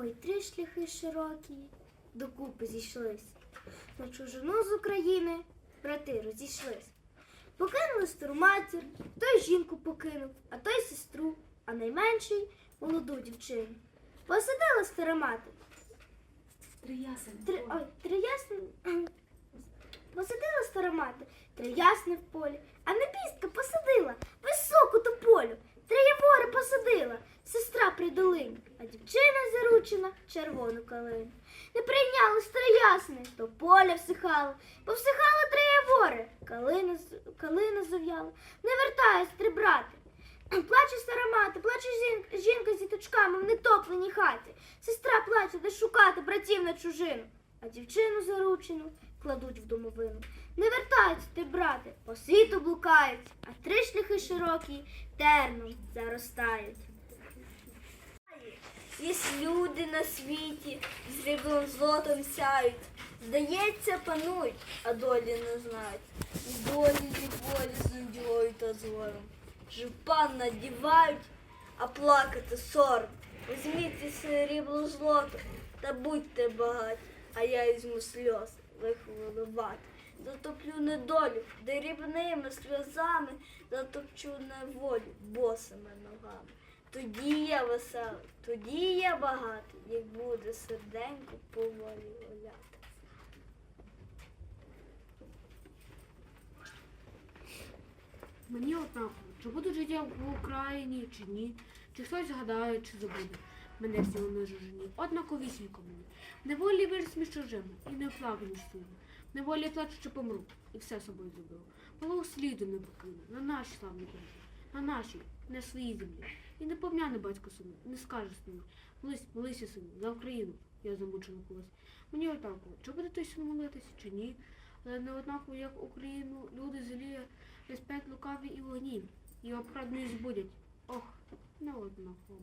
Ой, три шляхи широкі, докупи зійшлись. На чужину з України брати розійшлись. Покинули стару матір, той жінку покинув, а той сестру, а найменший молоду дівчину. Посадила стара мати. Три ой. Посадила стара мати, три ясни в полі, а небістка посадила високу тополю, три явори посадила, сестра при долині, а дівчина заручена червону калину. Не прийняли старе то поля всихало, повсихало три явори, калина, калина зав'яла, не вертаюсь три брати. Плаче стара мати, плаче жінка, жінка з діточками в нетопленій хаті. Сестра плаче, де шукати братів на чужину, а дівчину заручену кладуть в домовину. Не вертаються ти, брати, по світу блукають, а три шляхи широкі терном заростають. Є люди на світі, з ріблом злотом сяють. Здається, панують, а долі не знають. І долі і волі з нудьгою та згором. Жупан надівають, а плакати сором. Візьміть срібло злото та будьте багаті, а я візьму сльоз лихо. Затоплю недолю дрібними сльозами, затопчу неволю босими ногами. Тоді я веселий, тоді я багатий, як буде серденько поволі оляти. Мені однаково, чи буду життя в Україні, чи ні, чи хтось згадає, чи забуде. Мене всі вони жужені, однаковісінько мені. Неволі виріс між чужими, і не плакав між. В неволі плачу, що помру, і все собою зробив. Малого сліду не покину, на нашій славній державі, на нашій, не своїй землі. І не пом'яне батько сину, не скаже сину. Молись, молися, сину, за Україну, я замучена колись. Мені однаково, чи буде той син молитися, чи ні. Але не однаково, як Україну люди злі Респект лукаві і вогні, і обкрадної збудять. Ох, не однаково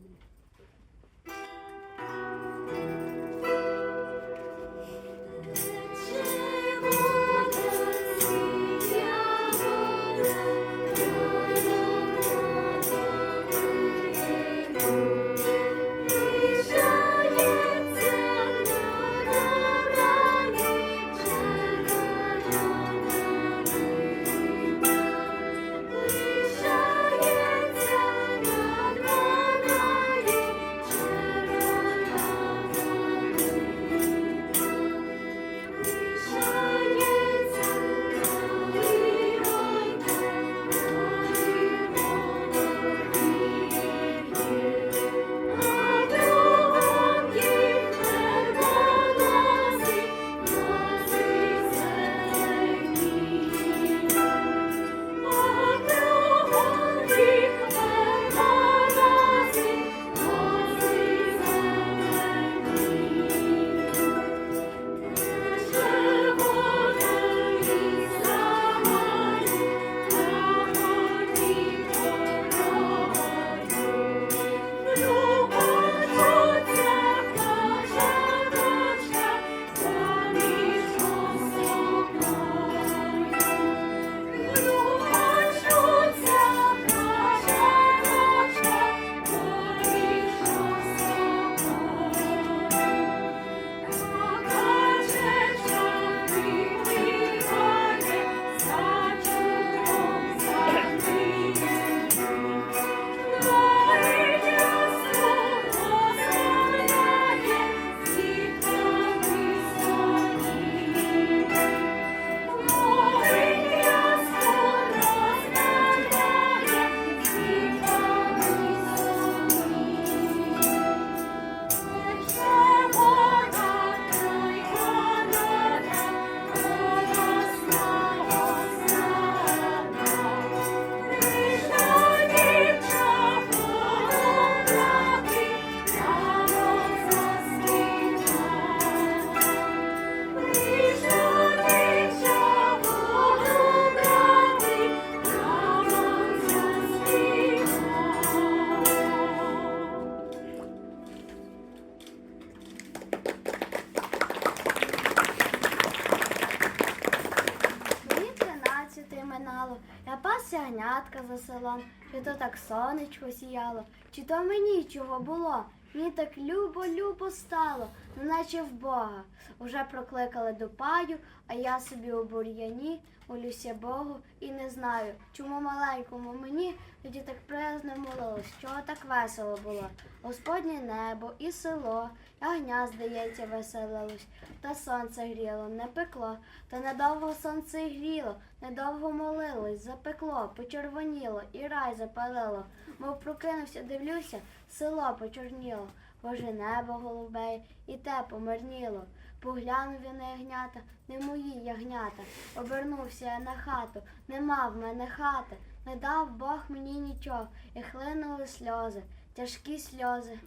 так сонечко сіяло, чи то мені чого було. Мені так любо-любо стало, неначе в Бога. Уже прокликали до паю, а я собі у бур'яні молюся Богу і не знаю, чому маленькому мені тоді так приязно молилось, чого так весело було. Господнє небо і село, ягня, здається, веселилось, та сонце гріло, не пекло, та недовго сонце гріло, недовго молилось, запекло, почервоніло і рай запалило. Мов прокинувся, дивлюся, село почорніло, Боже небо голубе, і те помирніло. Поглянув я на ягнята, не мої ягнята. Обернувся я на хату, нема в мене хати, не дав Бог мені нічого, і хлинули сльози, тяжкі сльози.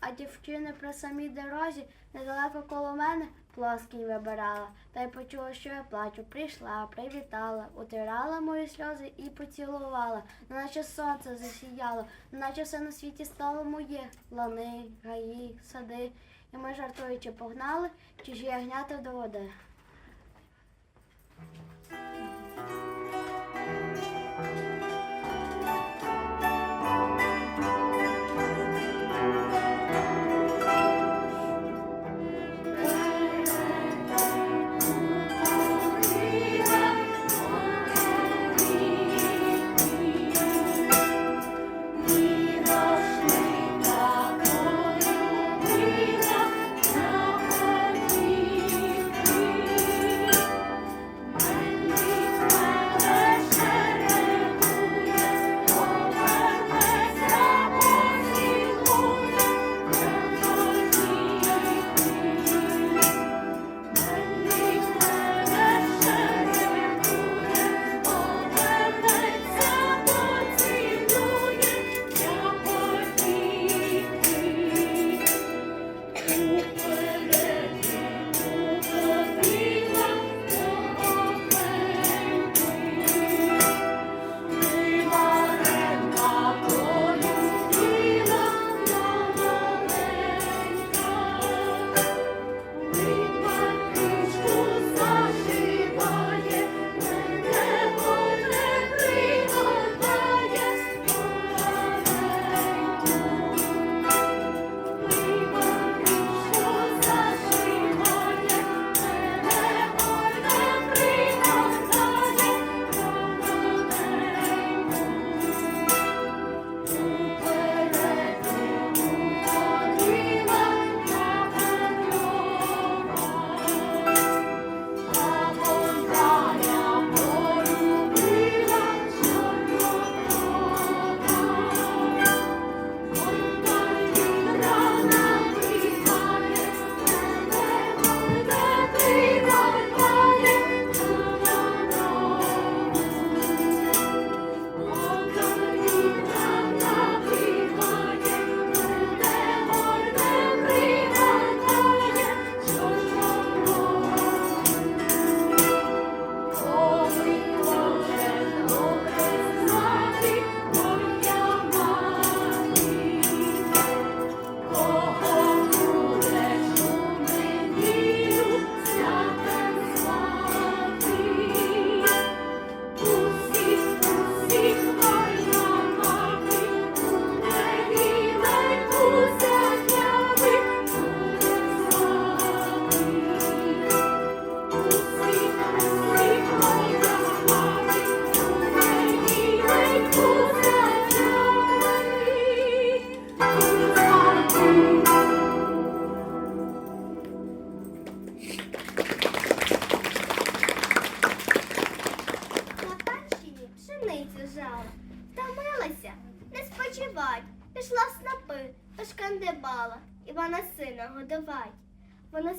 А дівчини при самій дорозі недалеко коло мене плоскінь вибирала, та й почула, що я плачу. Прийшла, привітала, утирала мої сльози і поцілувала, наче сонце засіяло, наче все на світі стало моє. Лани, гаї, сади. І ми жартуючи погнали чужі ягнята до води. На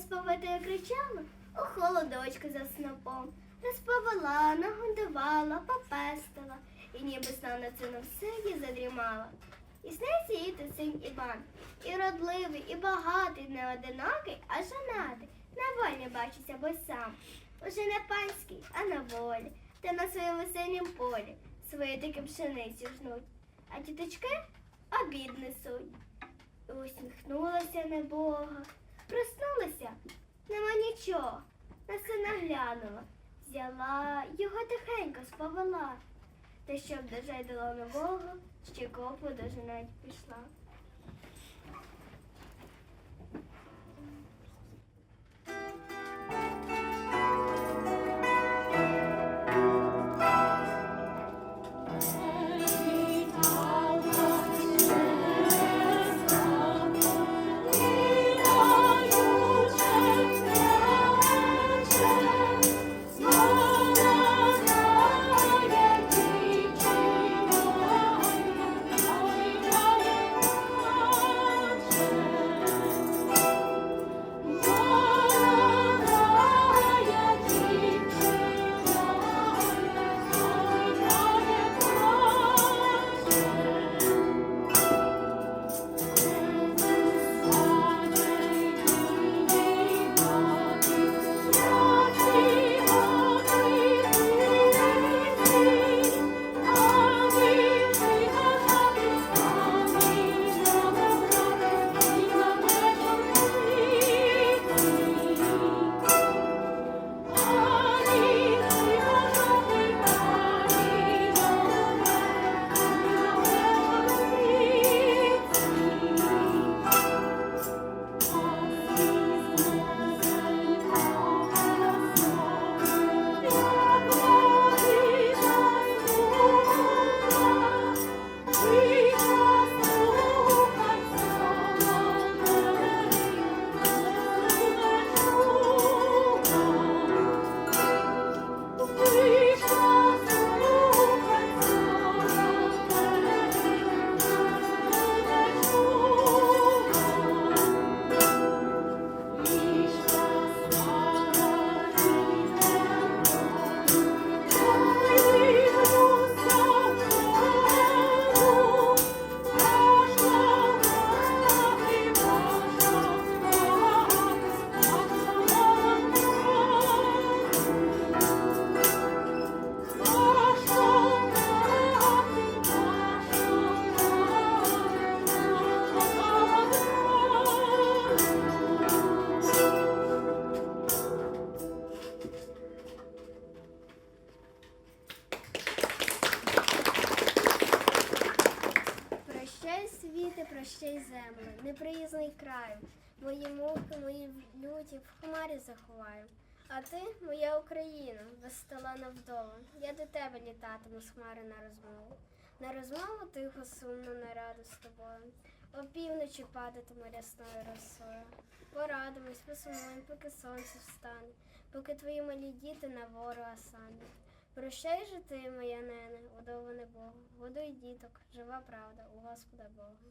Вона сповитою кричала, у холодочку за снопом, розповела, нагодувала, попестила, і ніби знав на на все задрімала. І сниться їй син Іван, і родливий, і багатий, не одинокий, а женатий. На волі бачиться, бо сам. Уже не панський, а на волі, та на своєму синім полі свої таки пшениці жнуть, а діточки обід несуть. І усміхнулася небога, проснулася, нема нічого, на сина глянула, взяла, його тихенько сповела, та щоб дожай до нового, ще копу дожинать пішла. Заховаю. А ти, моя Україна, безсталана вдова. Я до тебе літатиму з хмари на розмову. На розмову тихо, сумно, на раду з тобою. Опівночі падатиме рясною росою. Порадимось, посумуємо, поки сонце встане, поки твої малі діти на ворога сануть. Прощай же ти, моя нене, удоване Богу, годуй діток, жива правда у Господа Бога.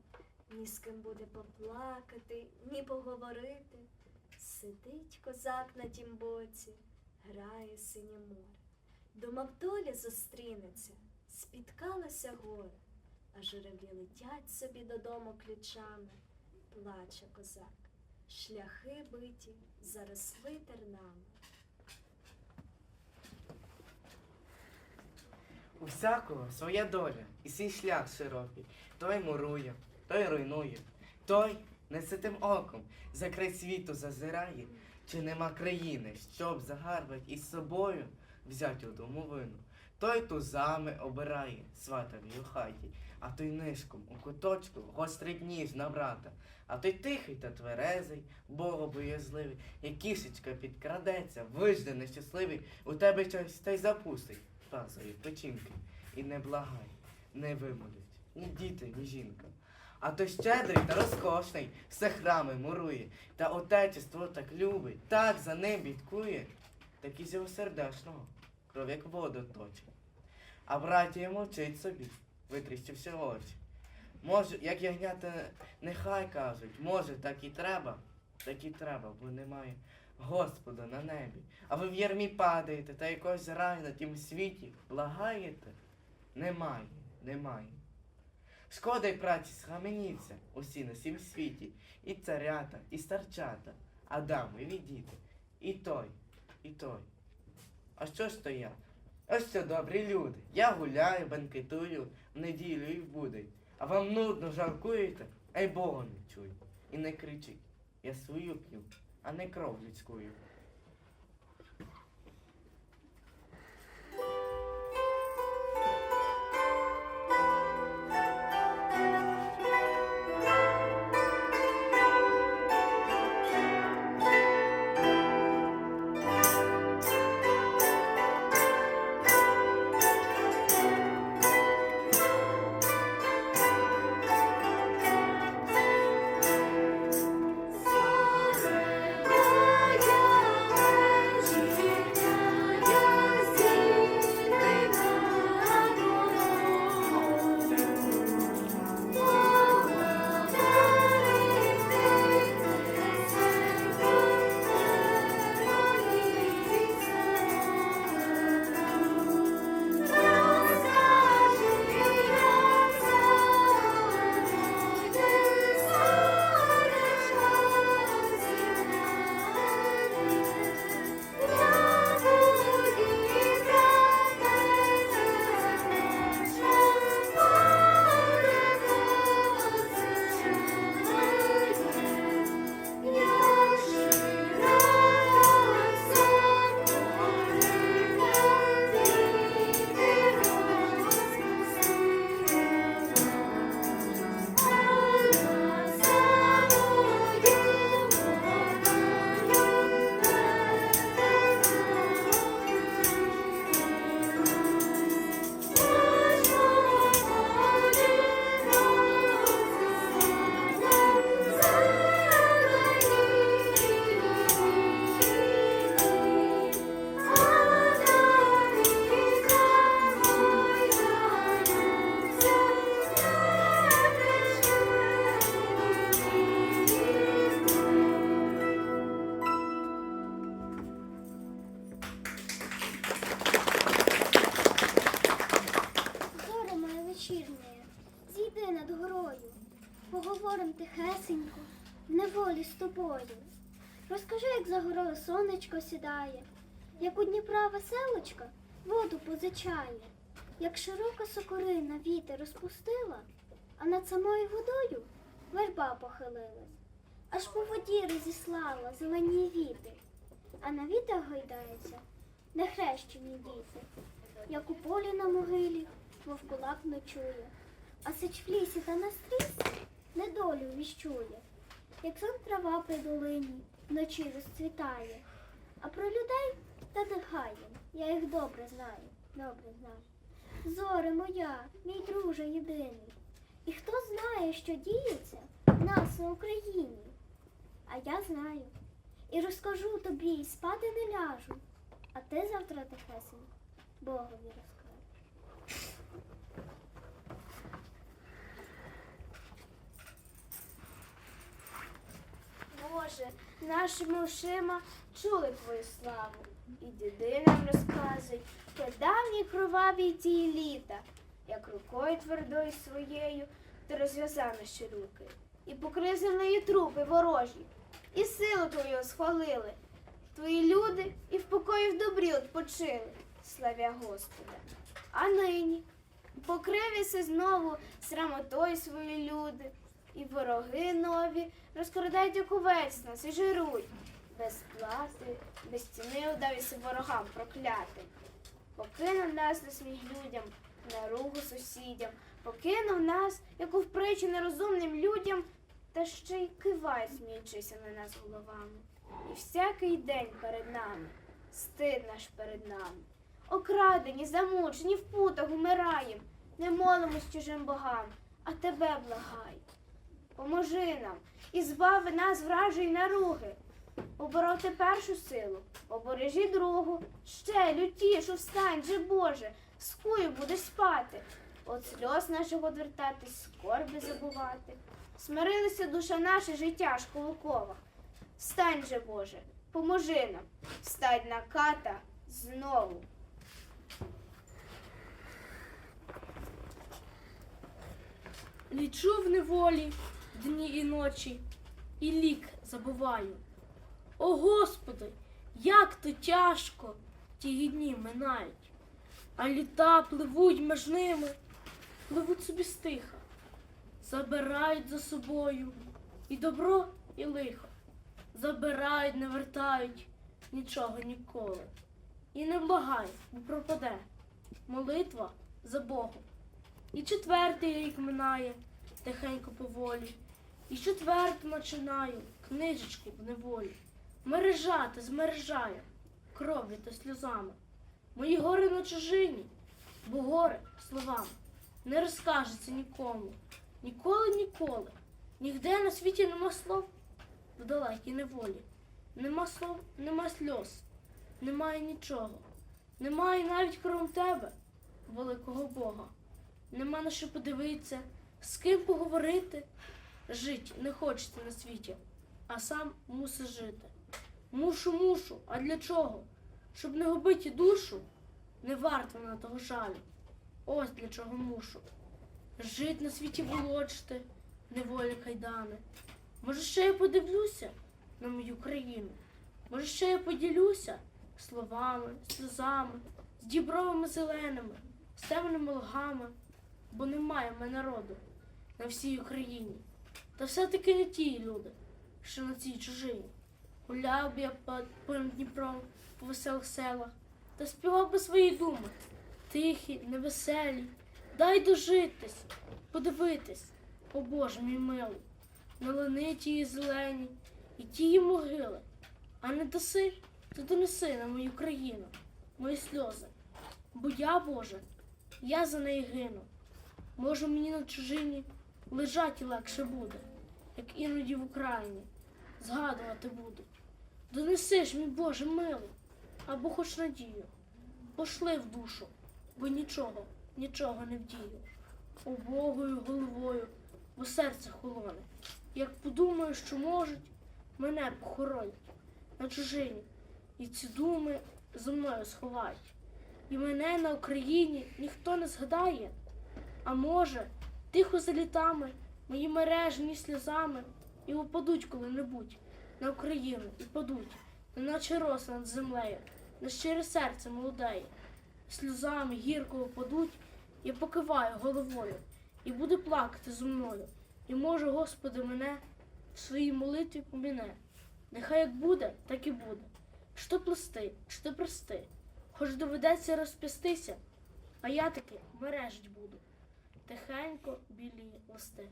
ні з ким буде поплакати, ні поговорити. Сидить козак на тім боці, грає синє море. Думав, доля зустрінеться, спіткалося горе, а журавлі летять собі додому ключами. Плаче козак, шляхи биті, заросли тернами. У всякого своя доля і свій шлях широкий. Той мурує, той руйнує, той неситим оком за край світу зазирає, чи нема країни, щоб загарбать із собою взять домовину. Той тузами обирає сватові у хаті, а той нишком у куточку гострить ніж на брата, а той тихий та тверезий, богобоязливий, як кішечка підкрадеться, вижде нещасливий, у тебе щось та й запустить тазові печінки. І не благай, не вимолять, ні діти, ні жінка. А то щедрий та розкошний, все храми мурує, та отечество так любить, так за ним бідкує, так і з його сердешного кров як воду точить. А братія мовчить собі, витріщивши очі. Може, як ягнята нехай кажуть, може, так і треба, так і треба, бо немає Господа на небі. А ви в ярмі падаєте та якось рай на тім світі благаєте? Немає, немає. Шкода й праці схаменіться усі на сім світі, і царята, і старчата, Адамові діти, і той, і той. А що ж то я? Ось що добрі люди. Я гуляю, банкетую в неділю і в будень. А вам нудно жалкуєте, а й Бога не чую. І не кричіть. Я свою п'ю, а не кров людською. З. Розкажи, як за горою сонечко сідає, як у Дніпра веселочка воду позичає, як широка сокорина вітер розпустила, а над самою водою верба похилилась, аж по воді розіслала зелені віти, а на вітах гойдається нехрещені діти, як у полі на могилі вовкулак ночує, а сич в лісі та на стрісі недолю віщує, як сон трава при долині вночі розцвітає, а про людей та нехає, я їх добре знаю, добре знаю. Зоре моя, мій друже єдиний, і хто знає, що діється в нас на Україні? А я знаю. І розкажу тобі, і спати не ляжу, а ти завтра тихесенько Богові розкажеш. Боже, нашими ушима чули твою славу, і діди нам розказують про давні кроваві ті літа, як рукою твердою своєю ти розв'язав наші руки, і покризив неї трупи ворожі, і силу твою схвалили. Твої люди і в покої в добрі odpoczyли, славя Господа. А нині покривися знову срамотою свої люди, і вороги нові розкрадають як овець нас і жирують. Без плати, без ціни удався ворогам проклятим. Покинув нас на сміх людям, на ругу сусідям, покинув нас, як у впритчі нерозумним людям, та ще й киває, сміючися на нас головами. І всякий день перед нами, стид наш перед нами. Окрадені, замучені, в путах умираєм, не молимось чужим богам, а тебе благай. Поможи нам і збави нас вражої наруги. Обороти першу силу, обережи другу, ще лютішу, встань же, Боже, скую будеш спати, от сльоз наших одвертатись, скорби забувати. Смирилася душа наша життя ж колокова. Встань же, Боже, поможи нам, встань на ката знову. Лічу в неволі дні і ночі, і лік забуваю. О Господи, як то тяжко ті дні минають, а літа пливуть між ними, пливуть собі стиха, забирають за собою і добро, і лихо, забирають, не вертають нічого ніколи. І не благай, бо пропаде молитва за Богом. І четвертий рік минає тихенько поволі. І четверту починаю книжечку в неволі. Мережати змережаю кров'ю та сльозами. Мої гори на чужині, бо горе словами не розкажеться нікому. Ніколи, ніколи. Нігде на світі нема слов в далекій неволі. Нема слов, нема сльоз, немає нічого. Немає навіть крім тебе, великого Бога. Нема на що подивитися, з ким поговорити. Жить не хочеться на світі, а сам мусиш жити. Мушу, мушу, а для чого? Щоб не губити душу, не варто на того жалю. Ось для чого мушу. Жить на світі волочити, неволі кайдани. Може, ще я подивлюся на мою країну. Може, ще я поділюся словами, сльозами, з дібровими зеленими, з темними лугами, бо немає в мене роду на всій Україні. Та все-таки не ті люди, що на цій чужині. Гуляв би я по- понад Дніпром по веселих селах та співав би свої думи, тихі, невеселі. Дай дожитись, подивитись, о Боже мій милий, на лани тії зелені і тії могили. А не даси, то донеси на мою країну, мої сльози. Бо я, Боже, я за неї гину. Може, мені на чужині лежать і легше буде, як іноді в Україні згадувати буду. Донеси ж, мій Боже, милий, або хоч надію. Пошли в душу, бо нічого, нічого не вдію. Убогою головою, бо серце холоне. Як подумаю, що можуть, мене похоронять на чужині, і ці думи зо мною сховають. І мене на Україні ніхто не згадає. А може, тихо за літами мої мережні сльозами і упадуть коли-небудь на Україну і падуть, неначе роса над землею, на щире серце молодеє. Сльозами гірко впадуть, я покиваю головою, і буде плакати зо мною. І може, Господи, мене в своїй молитві поміне. Нехай як буде, так і буде. То плести, чи то прости. Хоч доведеться розпістися, а я таки мережить буду. Тихенько білі листи.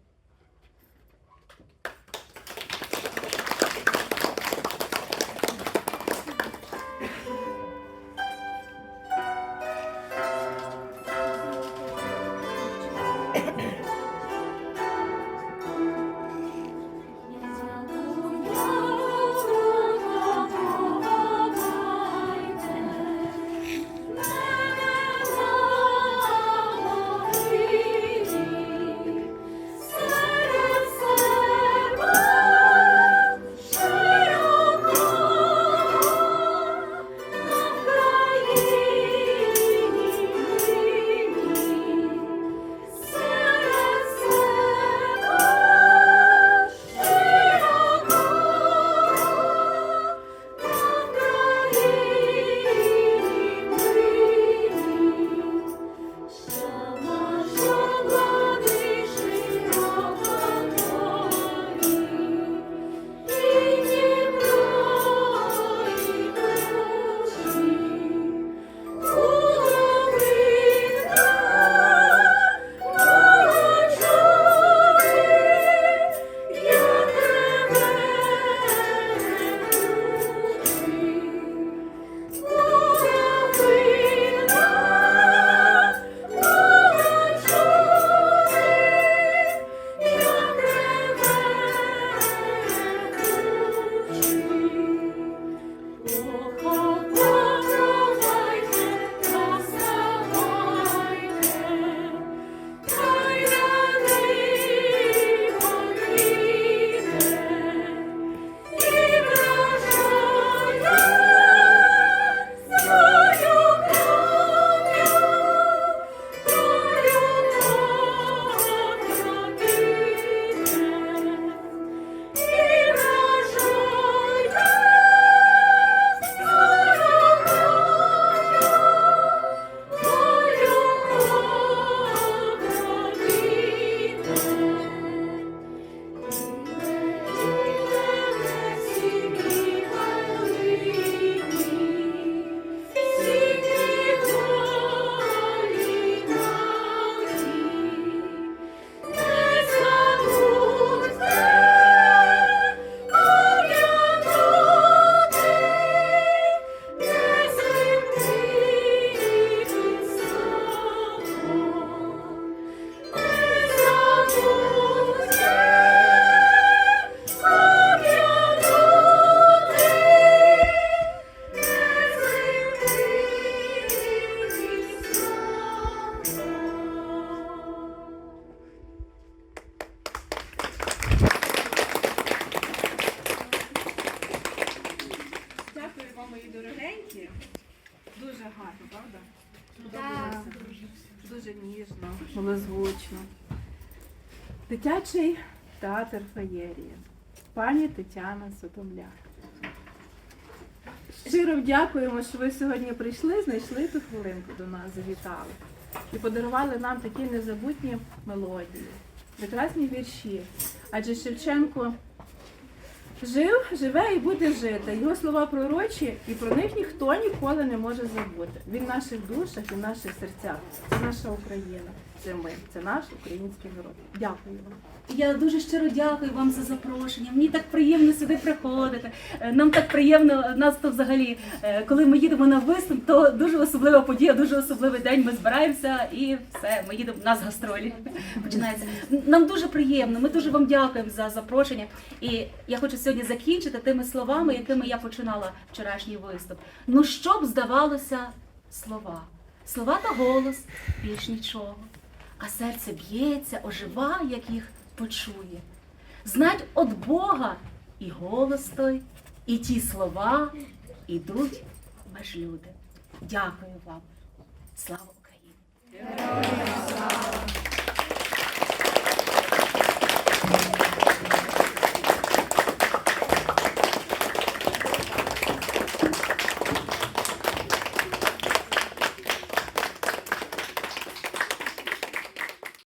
Дуже ніжно, милозвучно. Дитячий театр феєрії. Пані Тетяна Сотомляк. Щиро дякуємо, що ви сьогодні прийшли, знайшли ту хвилинку до нас, завітали і подарували нам такі незабутні мелодії, прекрасні вірші. Адже Шевченко Жив, живе і буде жити. Його слова пророчі, і про них ніхто ніколи не може забути. Він в наших душах і в наших серцях. Це наша Україна, це ми, це наш український народ. Дякую вам. Я дуже щиро дякую вам за запрошення. Мені так приємно сюди приходити. Е, Нам так приємно нас то взагалі, е, коли ми їдемо на виступ, то дуже особлива подія, дуже особливий день. Ми збираємося і все. Ми їдемо. У нас гастролі починається. Нам дуже приємно. Ми дуже вам дякуємо за запрошення. І я хочу сьогодні закінчити тими словами, якими я починала вчорашній виступ. Ну що б здавалося, слова, слова та голос більш нічого а серце б'ється, ожива, як їх почує. Знать от Бога і голос той, і ті слова ідуть меж люди. Дякую вам. Слава Україні!